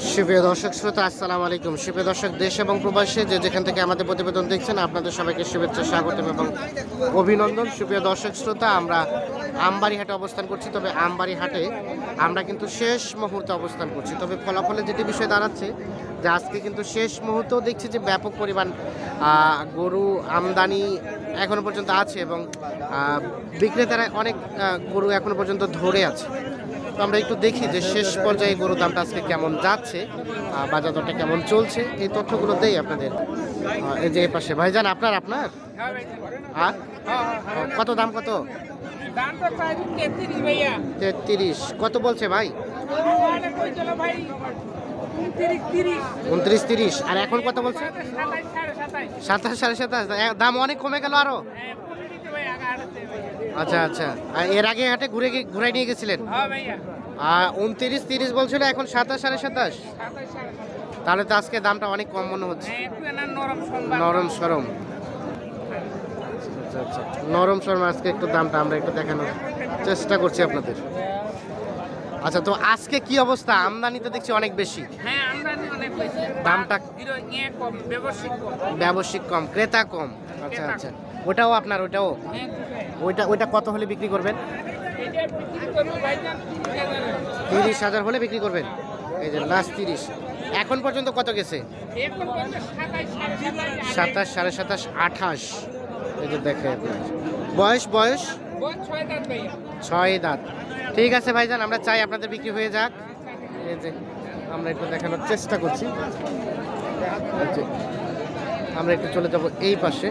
সুপ্রিয় দর্শক, শ্রোতা, আসসালামু আলাইকুম। সুপ্রিয় দর্শক, দেশ এবং প্রবাসে যে যেখান থেকে আমাদের প্রতিবেদন দেখছেন, আপনাদের সবাইকে শুভেচ্ছা, স্বাগতম এবং অভিনন্দন। সুপ্রিয় দর্শক, শ্রোতা, আমরা আমবাড়ি হাটে অবস্থান করছি, তবে আমবাড়ি হাটে আমরা কিন্তু শেষ মুহূর্তে অবস্থান করছি। তবে ফলাফলে যেটি বিষয় দাঁড়াচ্ছে, যে আজকে কিন্তু শেষ মুহূর্তেও দেখছি যে ব্যাপক পরিমাণ গরু আমদানি এখনও পর্যন্ত আছে এবং বিক্রেতারা অনেক গরু এখনও পর্যন্ত ধরে আছে। তো আমরা একটু দেখি যে শেষ পর্যায়ে গরুর দামটা আজকে কেমন যাচ্ছে বাজার দরটা কেমন চলছে, এই তথ্যগুলো দেই আপনাদের। এই যে পাশে। ভাইজান, আপনার আপনার? কত দাম কত? তেত্রিশ। কত বলছে ভাই? উনত্রিশ, তিরিশ। আর এখন কত বলছে? সাতাশ, সাড়ে সাতাশ। দাম অনেক কমে গেল আরও। আচ্ছা আচ্ছা। আর এর আগে হাটে ঘুরে গিয়ে- ঘুরে নিয়ে গেছিলেন? হ্যাঁ আর উনত্রিশ তিরিশ বলছিল এখন সাতাশ সাড়ে সাতাশ। তাহলে তো আজকে দামটা অনেক কম মনে হচ্ছে। হ্যাঁ নরম নরম সরম। আচ্ছা আচ্ছা। নরম সরম আজকে একটু দামটা আমরা একটু দেখানোর চেষ্টা করছি আপনাদের। আচ্ছা তো আজকে কি অবস্থা? আমদানি তো দেখছি অনেক বেশি। হ্যাঁ আমদানি অনেক বেশি। দামটা- ইয়ে কম ব্যবসায়িক কম। ব্যবসায়িক কম ক্রেতা কম। আচ্ছা আচ্ছা। ওটাও আপনার ওটাও হ্যাঁ ওইটা ওইটা কত হলে বিক্রি করবেন? তিরিশ হাজার। হলে। বিক্রি করবেন? এই যে লাস্ট তিরিশ। এখন পর্যন্ত কত গেছে? সাতাশ সাড়ে সাতাশ আঠাশ। এই যে দেখে বয়স বয়স? ছয় দাঁত। ঠিক আছে ভাইজান আমরা চাই আপনাদের বিক্রি হয়ে যাক। এই যে আমরা একটু দেখানোর চেষ্টা করছি। আমরা একটু চলে যাব এই পাশে।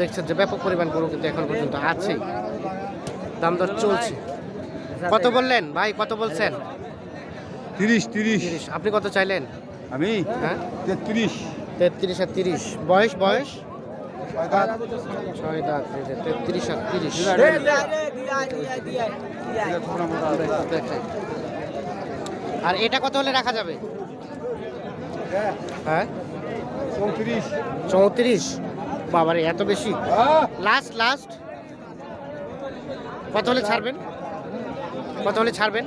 দেখছেন যে ব্যাপক পরিমাণ গরু কিন্তু এখন পর্যন্ত আছে দাম দর চলছে। কত বললেন? ভাই কত বলছেন? তিরিশ তিরিশ। তিরিশ। আপনি কত চাইলেন? আমি? হ্যাঁ? তেত্রিশ। তেত্রিশ আর তিরিশ। বয়স বয়স? ছয় তেত্রিশ আর এটা কত হলে রাখা যাবে হ্যাঁ চৌত্রিশ চৌত্রিশ বাবারে এত বেশি লাস্ট লাস্ট কত হলে ছাড়বেন কত হলে ছাড়বেন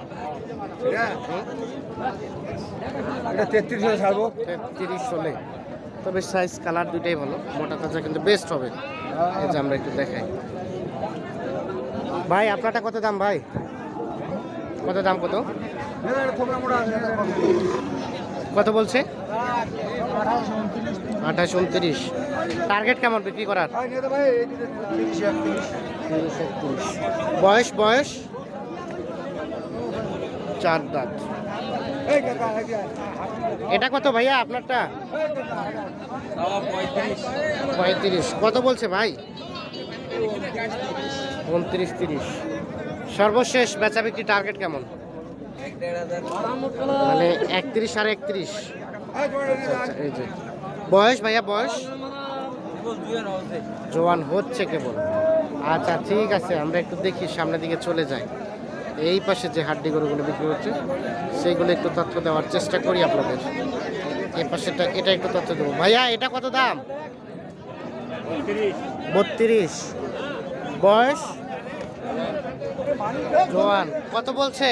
তেত্রিশ হলে ছাড়বো তিরিশ হলে তবে সাইজ কালার দুইটাই ভালো। মোটা তাজা কিন্তু বেস্ট হবে। এই যে আমরা একটু দেখাই। ভাই, আপনারটা কত দাম ভাই? কত দাম কত? কত বলছে? আঠাশ উনত্রিশ। টার্গেট কেমন বিক্রি করার? বয়স বয়স? চার দাঁত। এটা কত ভাইয়া আপনারটা? পঁয়ত্রিশ। কত বলছে ভাই? উনত্রিশ, তিরিশ। সর্বশেষ বেচা বিক্রি টার্গেট কেমন? মানে একত্রিশ আর একত্রিশ। বয়স ভাইয়া, বয়স? জোয়ান হচ্ছে কেবল। আচ্ছা ঠিক আছে, আমরা একটু দেখি, সামনের দিকে চলে যাই। এই পাশে যে হাড্ডি গরুগুলো বিক্রি হচ্ছে, সেইগুলো একটু তথ্য দেওয়ার চেষ্টা করি আপনাদের। এই পাশেটা, এটা একটু তথ্য দেবো। ভাইয়া, এটা কত দাম? বত্রিশ। বয়স? জোয়ান। কত বলছে?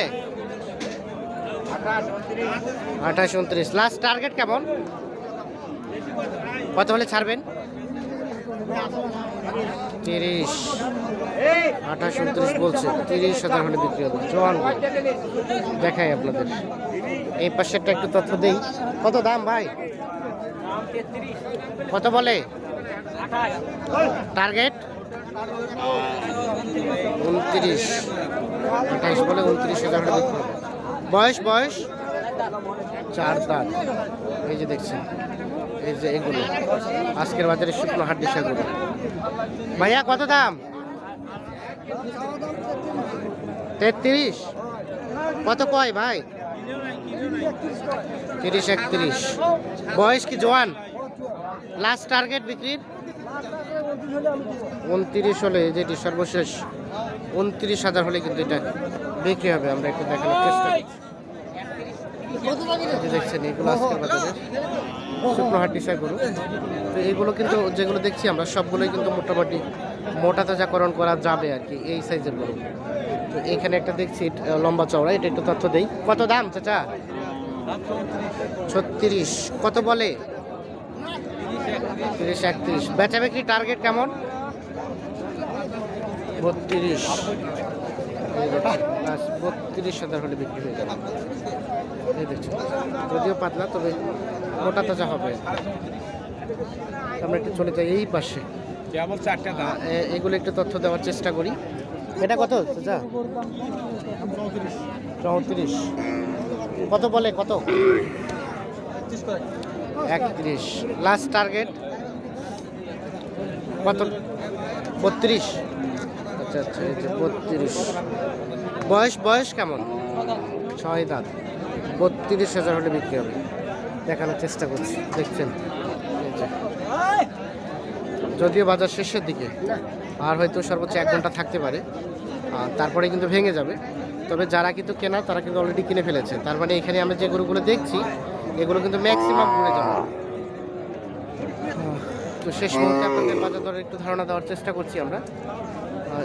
আঠাশ উনত্রিশ। লাস্ট টার্গেট কেমন? কত হলে ছাড়বেন? তিরিশ, আঠাশ, উনত্রিশ বলছে। তিরিশ হাজার হলে বিক্রি হবে। জোয়ান। দেখাই আপনাদের। এই পাশেরটা একটু তথ্য দেই। কত দাম ভাই? কত বলে? টার্গেট? উনত্রিশ। আঠাইশ বলে উনত্রিশ হাজার হলে বিক্রি হবে। বয়স বয়স? চার দাঁত। এই যে দেখছেন। এই যে এগুলো, আজকের বাজারে শুকনো হাড্ডি সেগুলো। ভাইয়া, কত দাম? তেত্রিশ? কত কয় ভাই? তিরিশ একত্রিশ। বয়স কি জোয়ান? লাস্ট টার্গেট বিক্রির? উনত্রিশ হলে যেটি সর্বশেষ, উনত্রিশ হাজার হলে কিন্তু এটা বিক্রি হবে। আমরা একটু দেখানোর চেষ্টা করছি। দেখছেন, এগুলো গরু। তো এগুলো কিন্তু যেগুলো দেখছি আমরা, সবগুলোই কিন্তু মোটামুটি মোটা তাজাকরণ করা যাবে আর কি, এই সাইজের গরু। তো এখানে একটা দেখছি লম্বা চওড়া, এটা একটু তথ্য দেই। কত দাম, চাচা? ছত্রিশ। কত বলে? তিরিশ, একত্রিশ। বেচা বিক্রি টার্গেট কেমন? বত্রিশ। বত্রিশ হাজার হলে বিক্রি হয়ে যাবে। এই যদিও পাতলা তবে মোটা তাজা হবে। আমরা একটু চলে যাই এই পাশে। এগুলো একটু তথ্য দেওয়ার চেষ্টা করি। এটা কত চাচা? চৌত্রিশ। কত বলে কত? একত্রিশ। লাস্ট টার্গেট কত? বত্রিশ। আচ্ছা আচ্ছা বত্রিশ। বয়স বয়স কেমন? ছয় দাঁত। বত্রিশ হাজার হলে বিক্রি হবে। দেখানোর চেষ্টা করছি, দেখছেন? যদিও বাজার শেষের দিকে, আর হয়তো সর্বোচ্চ এক ঘণ্টা থাকতে পারে, আর তারপরে কিন্তু ভেঙে যাবে। তবে যারা কিন্তু কেনা, তারা কিন্তু অলরেডি কিনে ফেলেছে। তার মানে এখানে আমরা যে গরুগুলো দেখছি, এগুলো কিন্তু ম্যাক্সিমাম ঘুরে যাবে তো শেষ মুহূর্তে আপনাদের বাজার দরের একটু ধারণা দেওয়ার চেষ্টা করছি আমরা।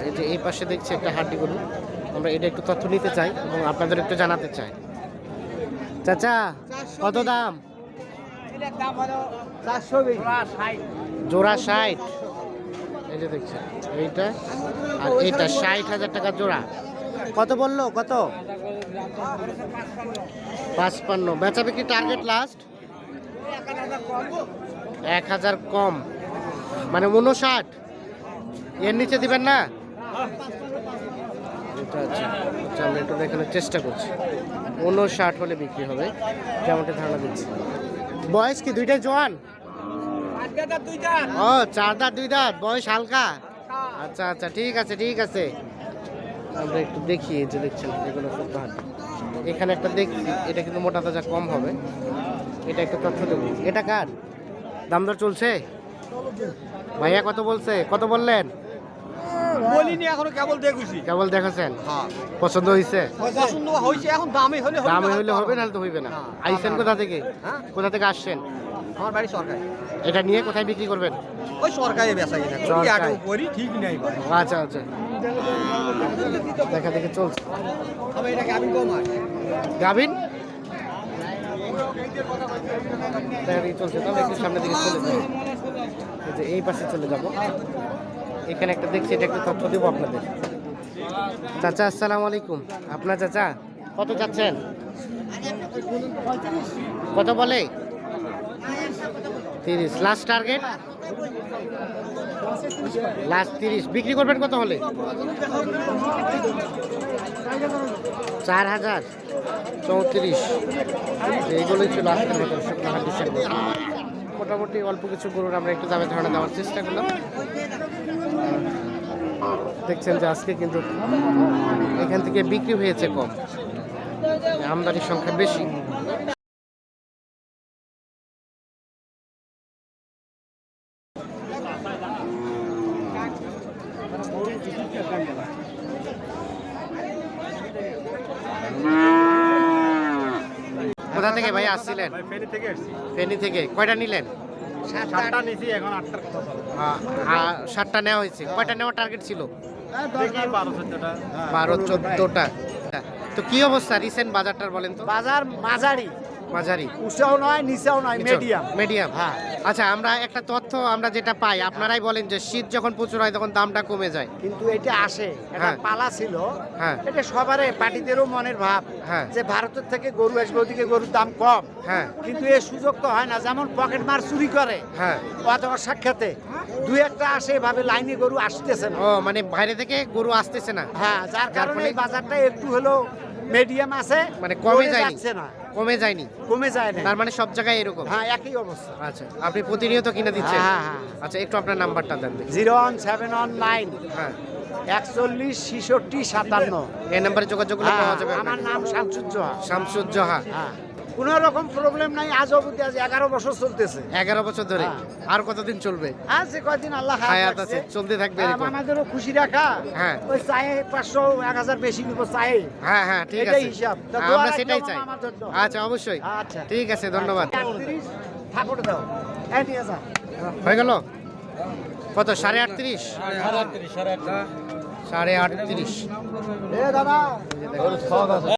এই যে এই পাশে দেখছি একটা হাড্ডি গরু। আমরা এটা একটু তথ্য নিতে চাই এবং আপনাদের একটু জানাতে চাই। চাচা কত দাম? জোড়া ষাট। এই যে দেখছেন এইটা আর এইটা ষাট হাজার টাকা জোড়া। কত বলল? কত? পাঁচপান্ন। বেচা বিক্রি টার্গেট লাস্ট এক হাজার কম। মানে উনষাট। এর নিচে দিবেন না? এটা আচ্ছা আচ্ছা আমরা একটু দেখানোর চেষ্টা করছি। উনষাট হলে বিক্রি হবে, যেমনটা ধারণা দিচ্ছি। বয়স কি? দুইটাই জোয়ান? ও, চার দাঁত, দুই দাঁত, বয়স হালকা? আচ্ছা আচ্ছা ঠিক আছে ঠিক আছে। আমরা একটু দেখি যে দেখছেন, এগুলো সব হাট এখানে একটা দেখছি, এটা কিন্তু মোটা তাজা কম হবে। এটা একটা তথ্য দেবো। এটা কার? দাম দর চলছে? ভাইয়া কত বলছে? কত বললেন? বলিনি এখনও কেবল দেখুছি। কেবল দেখাছেন? হ্যাঁ। পছন্দ হয়েছে পছন্দ হয়েছে এখন দামে হলে দাম হইলে হবে নাহলে তো হইবে না। না, আইসেন কোথা থেকে? হ্যাঁ? কোথা থেকে আসছেন? আমার বাড়ি সরকারি। এটা নিয়ে কোথায় বিক্রি করবেন? ওই সরকারি বেচা কিনা। করি ঠিক নাই ভাই। আচ্ছা আচ্ছা। দেখা দেখি চলছে। তবে কম আর। গাভিন দেখা দেখি চলছে তাহলে একটু সামনের দিকে চলে যাব এই পাশে চলে যাব। এখানে একটা দেখছি, এটা একটা তথ্য দেবো আপনাদের। চাচা, আসসালামু আলাইকুম। আপনার চাচা, কত যাচ্ছেন কত বলে? তিরিশ। লাস্ট টার্গেট লাস্ট তিরিশ। বিক্রি করবেন কত হলে? চার হাজার। চৌত্রিশ। এইগুলোই ছিল ডিসের গরু। মোটামুটি অল্প কিছু গরুর আমরা একটু দামে ধারণা দেওয়ার চেষ্টা করলাম। দেখছেন যে আজকে কিন্তু এখান থেকে বিক্রি হয়েছে কম। আমদানির সংখ্যা বেশি। কোথা থেকে ভাই আসছিলেন? ফেনি থেকে ফেনি থেকে। কয়টা নিলেন? সাতটা নিছি এখন আটটার কথা বলো। আ- আ- সাতটা নেওয়া হয়েছে। কয়টা নেওয়ার টার্গেট ছিল? বারো চোদ্দটা। বারো চোদ্দটা। তো কি অবস্থা রিসেন্ট বাজারটার বলেন তো? বাজার মাঝারি। মাঝারি। উঁচাও নয় নিচেও নয় মিডিয়াম। মিডিয়াম। হ্যাঁ। আচ্ছা আমরা একটা তথ্য আমরা যেটা পাই আপনারাই বলেন যে শীত যখন প্রচুর হয় তখন দামটা কমে যায়। কিন্তু এটা আসে এটা হ্যাঁ। পালা ছিল। হ্যাঁ। এটা সবারে পার্টিদেরও মনের ভাব হ্যাঁ। যে ভারতের থেকে গরু আসবে ওদিকে গরুর দাম কম। হ্যাঁ। কিন্তু এই সুযোগ তো হয় না যেমন পকেট মার চুরি করে হ্যাঁ। অথবা সাক্ষাতে। দুই একটা আসে এভাবে লাইনে গরু আসতেছে না। ও মানে বাইরে থেকে গরু আসতেছে না। হ্যাঁ যার কারণে বাজারটা একটু হলো মিডিয়াম আছে মানে কমে। যাচ্ছে না। কমে যায়নি? কমে যায় না তার মানে সব জায়গায় এরকম? হ্যাঁ একই অবস্থা। আচ্ছা আপনি প্রতিনিয়ত কিনে দিচ্ছেন? হ্যাঁ, হ্যাঁ। আচ্ছা একটু আপনার নাম্বারটা দেন। Zero one seven one nine হ্যাঁ। একচল্লিশ ছেষট্টি সাতান্ন। এই নাম্বারে যোগাযোগ হ্যাঁ, পাওয়া যাবে আমার। নাম শামসুজ্জোহা। শামসুজ্জোহা। হ্যাঁ। কোনো রকম প্রবলেম নাই আজ অবধি আজ এগারো বছর চলতেছে। এগারো বছর ধরে? হ্যাঁ। আর কতদিন চলবে? আছে কয়দিন আল্লাহ হায়াত আছে চলতে থাকবে হ্যাঁ, আমাদেরও খুশি রাখা হ্যাঁ। ওই চায়ে পাঁচশো এক হাজার বেশি নিব চায়ে। হ্যাঁ হ্যাঁ ঠিক আছে। হিসাব। হ্যাঁ, আমরা সেটাই চাই। আচ্ছা অবশ্যই। আচ্ছা। ঠিক আছে ধন্যবাদ। আটত্রিশ ঠাকুর দাও। যা। হয়ে গেল? কত সাড়ে আটত্রিশ? সাড়ে আটত্রিশ এ দাদা।